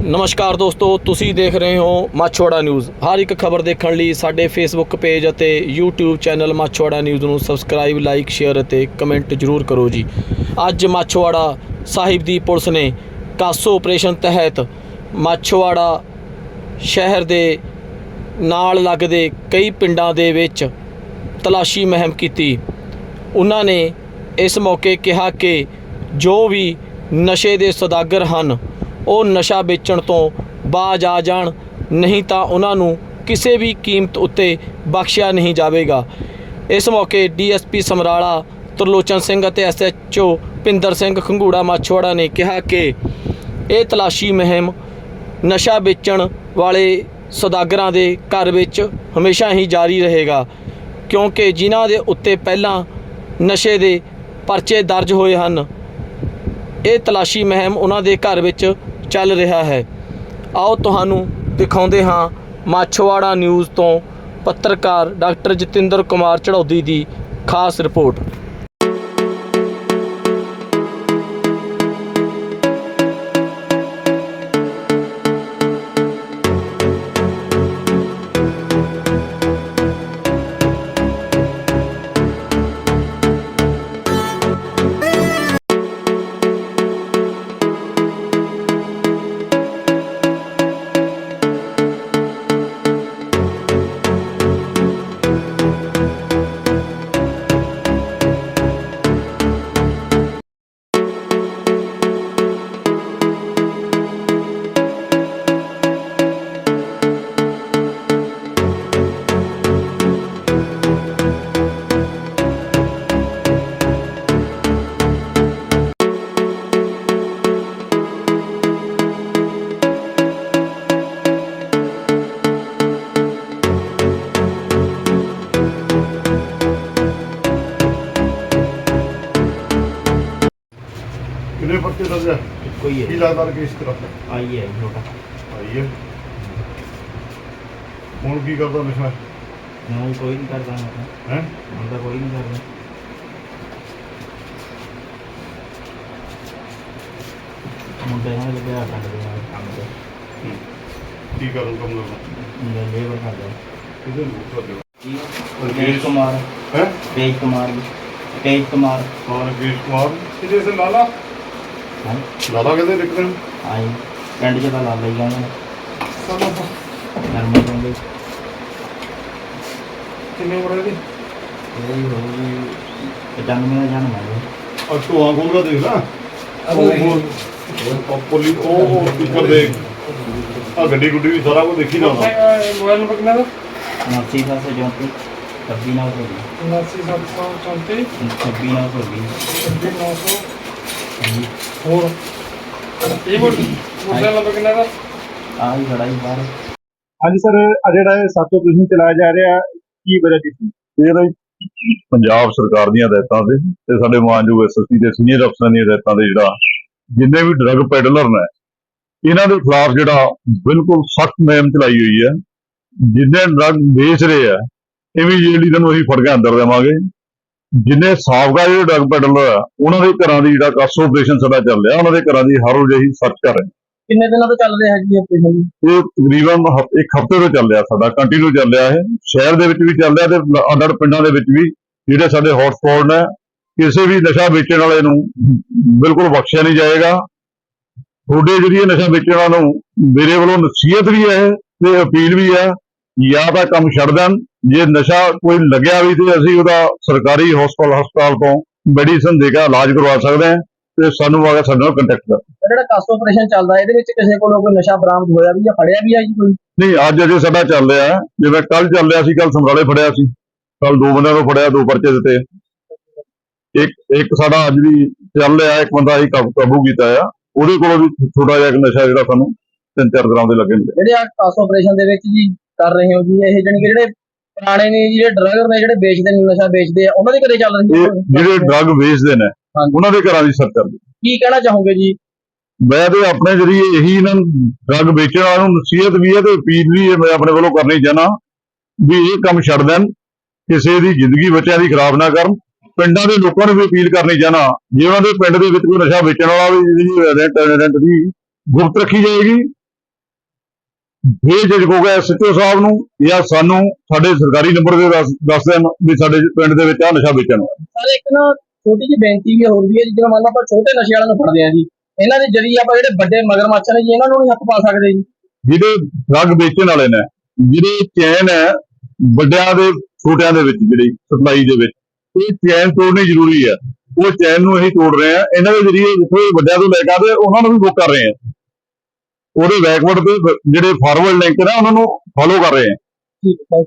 ਨਮਸਕਾਰ ਦੋਸਤੋ, ਤੁਸੀਂ ਦੇਖ ਰਹੇ ਹੋ ਮਾਛੋੜਾ ਨਿਊਜ਼। ਹਰ ਇੱਕ ਖਬਰ ਦੇਖਣ ਲਈ ਸਾਡੇ ਫੇਸਬੁੱਕ ਪੇਜ ਅਤੇ YouTube ਚੈਨਲ ਮਾਛੋੜਾ ਨਿਊਜ਼ ਨੂੰ ਸਬਸਕ੍ਰਾਈਬ ਲਾਈਕ ਸ਼ੇਅਰ ਅਤੇ ਕਮੈਂਟ ਜ਼ਰੂਰ ਕਰੋ ਜੀ। ਅੱਜ ਮਾਛੋੜਾ ਸਾਹਿਬ ਦੀ ਪੁਲਿਸ ਨੇ ਕਾਸੋ ਆਪਰੇਸ਼ਨ ਤਹਿਤ ਮਾਛੋੜਾ ਸ਼ਹਿਰ ਦੇ ਨਾਲ ਲੱਗਦੇ ਕਈ ਪਿੰਡਾਂ ਦੇ ਵਿੱਚ ਤਲਾਸ਼ੀ ਮੁਹਿੰਮ ਕੀਤੀ। ਉਹਨਾਂ ਨੇ ਇਸ ਮੌਕੇ ਕਿਹਾ ਕਿ ਜੋ ਵੀ ਨਸ਼ੇ ਦੇ ਸੌਦਾਗਰ ਹਨ ਉਹ ਨਸ਼ਾ ਵੇਚਣ ਤੋਂ ਬਾਜ਼ ਆ ਜਾਣ, ਨਹੀਂ ਤਾਂ ਉਹਨਾਂ ਨੂੰ ਕਿਸੇ ਵੀ ਕੀਮਤ ਉੱਤੇ ਬਖਸ਼ਿਆ ਨਹੀਂ ਜਾਵੇਗਾ। ਇਸ ਮੌਕੇ ਡੀਐਸਪੀ ਸਮਰਾਲਾ ਤਰਲੋਚਨ ਸਿੰਘ ਅਤੇ S H O Pinder Singh Khangura Machhora ਨੇ ਕਿਹਾ ਕਿ ਇਹ ਤਲਾਸ਼ੀ ਮੁਹਿੰਮ ਨਸ਼ਾ ਵੇਚਣ ਵਾਲੇ ਸੌਦਾਗਰਾਂ ਦੇ ਘਰ ਵਿੱਚ ਹਮੇਸ਼ਾ ਹੀ ਜਾਰੀ ਰਹੇਗਾ, ਕਿਉਂਕਿ ਜਿਨ੍ਹਾਂ ਦੇ ਉੱਤੇ ਪਹਿਲਾਂ ਨਸ਼ੇ ਦੇ ਪਰਚੇ ਦਰਜ ਹੋਏ ਹਨ, ਇਹ ਤਲਾਸ਼ੀ ਮੁਹਿੰਮ ਉਹਨਾਂ ਦੇ ਘਰ ਵਿੱਚ ਚੱਲ ਰਿਹਾ ਹੈ। ਆਓ ਤੁਹਾਨੂੰ ਦਿਖਾਉਂਦੇ ਹਾਂ ਮਾਛਵਾੜਾ ਨਿਊਜ਼ ਤੋਂ ਪੱਤਰਕਾਰ ਡਾਕਟਰ ਜਤਿੰਦਰ ਕੁਮਾਰ ਚੜੌਦੀ ਦੀ ਖਾਸ ਰਿਪੋਰਟ। ਕਿੰਨੇ ਪਰਚੇ ਦਰਜ ਹੈ। ਕੀ ਲੱਗਦਾ ਕੇਸ ਤੇਰਾ ਆਈ ਹੈ ਛੋਟਾ ਆਈ ਹੈ। ਹੁਣ ਕੀ ਕਰਦਾ ਨਸ਼ਾ? ਨਹੀਂ ਕੋਈ ਨਹੀਂ ਕਰਦਾ ਹੈ? ਹੁਣ ਤਾਂ ਕੋਈ ਨਹੀਂ ਕਰਦਾ। ਮੁੰਡੇ ਨਾਲ ਲਿਆ ਕਰਦੇ ਆ ਕੰਮ ਤੇ। ਕੀ ਕਰਨ ਕੰਮ ਕਰਦਾ? ਮੁੰਡੇ ਲੇਬਰ ਕਰਦਾ। ਕਿਹਦੇ ਨੂੰ ਕਰਦੇ? ਕੀ ਤੇਜ ਕੁਮਾਰ। ਹੈ? ਤੇਜ ਕੁਮਾਰ ਜੀ। ਤੇਜ ਕੁਮਾਰ। ਕੌਣ ਕੇਸ਼ ਕੁਮਾਰ। ਕਿਹਦੇ ਸੇ ਲਾਲਾ? ਹਾਂ ਲਾਲਾ ਕਹਿੰਦੇ ਨੇ ਆਈ ਪਿੰਡ ਚ ਤਾਂ ਲਾ ਲਈ ਸਾਲਾ ਨਰਮੇ ਪਿੰਡ ਕਿੰਨੇ ਉਮਰ ਹੈ ਇਹਦੀ ਇਹ ਹੋਊਗੀ 95 ਦਾ ਜਨਮ ਹੈ ਇਹ। ਆ ਟੋਆ ਖੋਲਦਾ ਦੇਖ ਨਾ ਉਹ ਪੁਲੀ ਉਹ ਉਹ ਸਪੀਕਰ ਦੇ। ਆ ਗੱਡੀ ਗੁੱਡੀ ਵੀ ਸਾਰਾ ਕੁਝ ਦੇਖੀ ਜਾਂਦਾ। ਮੋਬਾਈਲ ਨੰਬਰ ਕਿੰਨਾ ਦਾ? 79734 26 ਨਾਲ ਹੋ ਗਈ 79734 26 ਨਾਲ ਹੋ ਗਈ 26900 ਹਾਂਜੀ ਹੋਰ? ਇਹ ਮੋੜ ਮੋਬਾਈਲ ਨੰਬਰ ਕਿੰਨਾ ਦਾ? ਆਹੀ ਲੜਾਈ ਬਾਹਰ। ਹਾਂਜੀ ਸਰ ਆ ਜਿਹੜਾ ਇਹ ਸਾਤੋਂ ਤੁਸੀਂ ਚਲਾਇਆ ਜਾ ਰਿਹਾ। ਕੀ ਵਜ੍ਹਾ ਸੀ? ਇਹ ਨਾ ਜੀ ਪੰਜਾਬ ਸਰਕਾਰ ਦੀਆਂ ਹਦਾਇਤਾਂ ਤੇ ਤੇ ਸਾਡੇ ਮਾਨਯੋਗ ਐਸਐਸਪੀ ਦੇ ਸੀਨੀਅਰ ਅਫਸਰਾਂ ਦੀਆਂ ਹਦਾਇਤਾਂ ਦੇ ਜਿਹੜਾ ਜਿੰਨੇ ਵੀ ਡਰੱਗ ਪੈਡਲਰ ਨੇ ਇਹਨਾਂ ਦੇ ਖਿਲਾਫ ਜਿਹੜਾ ਬਿਲਕੁਲ ਸਖਤ ਮੁਹਿੰਮ ਚਲਾਈ ਹੋਈ ਹੈ। ਜਿੰਨੇ ਡਰੱਗ ਵੇਚ ਰਹੇ ਆ ਇਮੀਡੀਏਟਲੀ ਤੁਹਾਨੂੰ ਅਸੀਂ ਫੜ ਕੇ ਅੰਦਰ ਦੇਵਾਂਗੇ। ਜਿੰਨੇ ਸਾਬਕਾ ਜਿਹੜੇ ਡਰੱਗ ਪੈਡਲਰ ਆ ਉਹਨਾਂ ਦੇ ਘਰਾਂ ਦੀ ਜਿਹੜਾ ਕਾਸੋ ਆਪਰੇਸ਼ਨ ਸਾਡਾ ਚੱਲ ਰਿਹਾ ਉਹਨਾਂ ਦੇ ਘਰਾਂ ਦੀ ਹਰ ਰੋਜ਼ ਅਸੀਂ ਸਰਚ ਕਰ ਰਹੇ ਹਾਂ ਕਿੰਨੇ ਦਿਨਾਂ ਤੋਂ ਚੱਲ ਰਿਹਾ ਜੀ ਆਪਰੇਸ਼ਨ ਇਹ ਤਕਰੀਬਨ ਹਫ- ਇੱਕ ਹਫ਼ਤੇ ਤੋਂ ਚੱਲ ਰਿਹਾ ਸਾਡਾ ਕੰਟੀਨਿਊ ਚੱਲ ਰਿਹਾ ਹੈ ਸ਼ਹਿਰ ਦੇ ਵਿੱਚ ਵੀ ਚੱਲ ਰਿਹਾ ਤੇ ਅਦਰ ਪਿੰਡਾਂ ਦੇ ਵਿੱਚ ਵੀ ਜਿਹੜੇ ਸਾਡੇ ਹੌਟਸਪੌਟ ਨੇ ਕਿਸੇ ਵੀ ਨਸ਼ਾ ਵੇਚਣ ਵਾਲੇ ਨੂੰ ਬਿਲਕੁਲ ਬਖਸ਼ਿਆ ਨਹੀਂ ਜਾਏਗਾ। ਤੁਹਾਡੇ ਜਿਹੜੀ ਇਹ ਨਸ਼ਾ ਵੇਚਣ ਵਾਲਿਆਂ ਨੂੰ ਮੇਰੇ ਵੱਲੋਂ ਨਸੀਹਤ ਵੀ ਹੈ ਤੇ ਅਪੀਲ ਵੀ ਹੈ ਜਾਂ ਤਾਂ ਕੰਮ ਛੱਡ ਦੇਣ। ਜੇ ਨਸ਼ਾ ਕੋਈ ਲੱਗਿਆ ਵੀ ਤੇ ਅਸੀਂ ਉਹਦਾ ਸਰਕਾਰੀ ਹਸਪਤਾਲ ਹਸਪਤਾਲ ਤੋਂ ਮੈਡੀਸਨ ਦੇ ਕੇ ਇਲਾਜ ਕਰਵਾ ਸਕਦੇ ਹਾਂ ਤੇ ਸਾਨੂੰ ਆ ਕੇ ਸਾਡੇ ਨਾਲ ਕੰਟੈਕਟ ਕਰ। ਜਿਹੜਾ ਕਾਸੋ ਆਪਰੇਸ਼ਨ ਚੱਲਦਾ ਇਹਦੇ ਵਿੱਚ ਕਿਸੇ ਕੋਲੋਂ ਕੋਈ ਨਸ਼ਾ ਬਰਾਮਦ ਹੋਇਆ ਵੀ ਜਾਂ ਫੜਿਆ ਵੀ ਆ ਜੀ ਕੋਈ? ਨਹੀਂ ਅੱਜ ਅਜੇ ਸਾਡਾ ਚੱਲ ਰਿਹਾ। ਹੈ। ਜਿਵੇਂ ਕੱਲ ਚੱਲ ਰਿਹਾ ਸੀ ਕੱਲ ਸਮਰਾਲੇ ਫੜਿਆ ਸੀ। ਕੱਲ ਦੋ ਬੰਦਿਆਂ ਨੂੰ ਫੜਿਆ ਦੋ ਪਰਚੇ ਦਿੱਤੇ। ਇੱਕ ਇੱਕ ਸਾਡਾ ਅੱਜ ਵੀ ਚੱਲ ਰਿਹਾ ਇੱਕ ਬੰਦਾ ਅਸੀਂ ਕਾਬੂ ਕਾਬੂ ਕੀਤਾ ਆ। ਉਹਦੇ ਕੋਲੋਂ ਵੀ ਛੋਟਾ ਜਿਹਾ ਇੱਕ ਨਸ਼ਾ ਜਿਹੜਾ ਸਾਨੂੰ 3-4 ਗ੍ਰਾਮ ਦੇ ਲੱਗੇ ਮਿਲੇ ਜਿਹੜੇ ਆ ਕਾਸੋ ਆਪਰੇਸ਼ਨ ਦੇ ਵਿੱਚ ਜੀ ਕਰ ਰਹੇ ਹੋ ਜੀ ਇਹ ਜਾਣੀ ਕਿ ਜਿਹੜੇ ਪੁਰਾਣੇ ਨੇ ਜਿਹੜੇ ਡਰਗਰ ਨੇ ਜਿਹੜੇ ਵੇਚਦੇ ਨੇ ਨਸ਼ਾ ਵੇਚਦੇ ਆ ਉਹਨਾਂ ਦੇ ਘਰੇ ਚੱਲ ਰਹੀ ਇਹ ਜਿਹੜੇ ਡਰੱਗ ਵੇਚਦੇ ਨੇ। ਉਹਨਾਂ ਦੇ ਘਰਾਂ ਦੀ ਸਰਚ ਕਰਦੇ ਕੀ ਕਹਿਣਾ ਚਾਹੋਗੇ ਜੀ? ਮੈਂ ਤੇ ਆਪਣੇ ਜਰੀਏ ਇਹੀ ਇਹਨਾਂ ਨੂੰ ਡਰੱਗ ਵੇਚਣ ਵਾਲਿਆਂ ਨੂੰ ਨਸੀਹਤ ਵੀ ਹੈ ਤੇ ਅਪੀਲ ਵੀ ਹੈ ਮੈਂ ਆਪਣੇ ਵੱਲੋਂ ਕਰਨੀ ਚਾਹਨਾ ਵੀ ਇਹ ਕੰਮ ਛੱਡ ਦੇਣ ਕਿਸੇ ਦੀ ਜ਼ਿੰਦਗੀ ਬੱਚਿਆਂ ਦੀ ਖਰਾਬ ਨਾ ਕਰਨ। ਪਿੰਡਾਂ ਦੇ ਲੋਕਾਂ ਨੂੰ ਵੀ ਅਪੀਲ ਕਰਨੀ ਚਾਹਨਾ ਜੇ ਉਹਨਾਂ ਦੇ ਪਿੰਡ ਦੇ ਵਿੱਚ ਕੋਈ ਨਸ਼ਾ ਵੇਚਣ ਵਾਲਾ ਵੀ ਰੈਂਟ ਰੈਂਟ ਦੀ ਗੁਪਤ ਰੱਖੀ ਜਾਏਗੀ ਇਹ ਜਜਕੋਗਾ ਐਸਐਚਓ ਸਾਹਿਬ ਨੂੰ ਜਾਂ ਸਾਨੂੰ ਸਾਡੇ ਸਰਕਾਰੀ ਨੰਬਰ ਦੇ ਦੱਸ ਦੇਣ ਵੀ ਸਾਡੇ ਪਿੰਡ ਦੇ ਵਿੱਚ ਆ ਨਸ਼ਾ ਵੇਚਣ ਵਾਲਾ। ਸਰ ਇੱਕ ਨਾ ਛੋਟੀ ਜਿਹੀ ਬੇਨਤੀ ਵੀ ਹੋਰ ਵੀ ਹੈ ਜਿਵੇਂ ਮੰਨ ਲਓ ਆਪਾਂ ਛੋਟੇ ਨਸ਼ੇ ਵਾਲਿਆਂ ਨੂੰ ਫੜਦੇ ਆ ਜੀ। ਇਹਨਾਂ ਦੇ ਜਰੀਏ ਆਪਾਂ ਜਿਹੜੇ ਵੱਡੇ ਮਗਰਮੱਛ ਨੇ ਜੀ ਇਹਨਾਂ ਨੂੰ ਨਹੀਂ ਹੱਥ ਪਾ ਸਕਦੇ ਜੀ। ਜਿਹੜੇ ਡਰੱਗ ਵੇਚਣ ਵਾਲੇ ਨੇ ਜਿਹੜੀ ਚੈਨ ਹੈ ਵੱਡਿਆਂ ਦੇ ਛੋਟਿਆਂ ਦੇ ਵਿੱਚ ਜਿਹੜੀ ਸਪਲਾਈ ਦੇ ਵਿੱਚ ਇਹ ਚੈਨ ਤੋੜਨੀ ਜ਼ਰੂਰੀ ਹੈ। ਉਹ ਚੈਨ ਨੂੰ ਅਸੀਂ ਤੋੜ ਰਹੇ ਹਾਂ। ਇਹਨਾਂ ਦੇ ਜਰੀਏ ਜਿੱਥੋਂ ਵੱਡਿਆਂ ਤੋਂ ਲੈ ਕੇ ਆਦੇ ਉਹਨਾਂ ਨੂੰ ਵੀ ਬੁੱਕ ਕਰ ਰਹੇ ਹਾਂ। ਉਹਦੇ ਬੈਕਵਰਡ ਤੇ ਜਿਹੜੇ ਫਾਰਵਰਡ ਲਿੰਕ ਨੇ ਉਹਨਾਂ ਨੂੰ ਫੋਲੋ ਕਰ ਰਹੇ ਹਾਂ ਹੈ।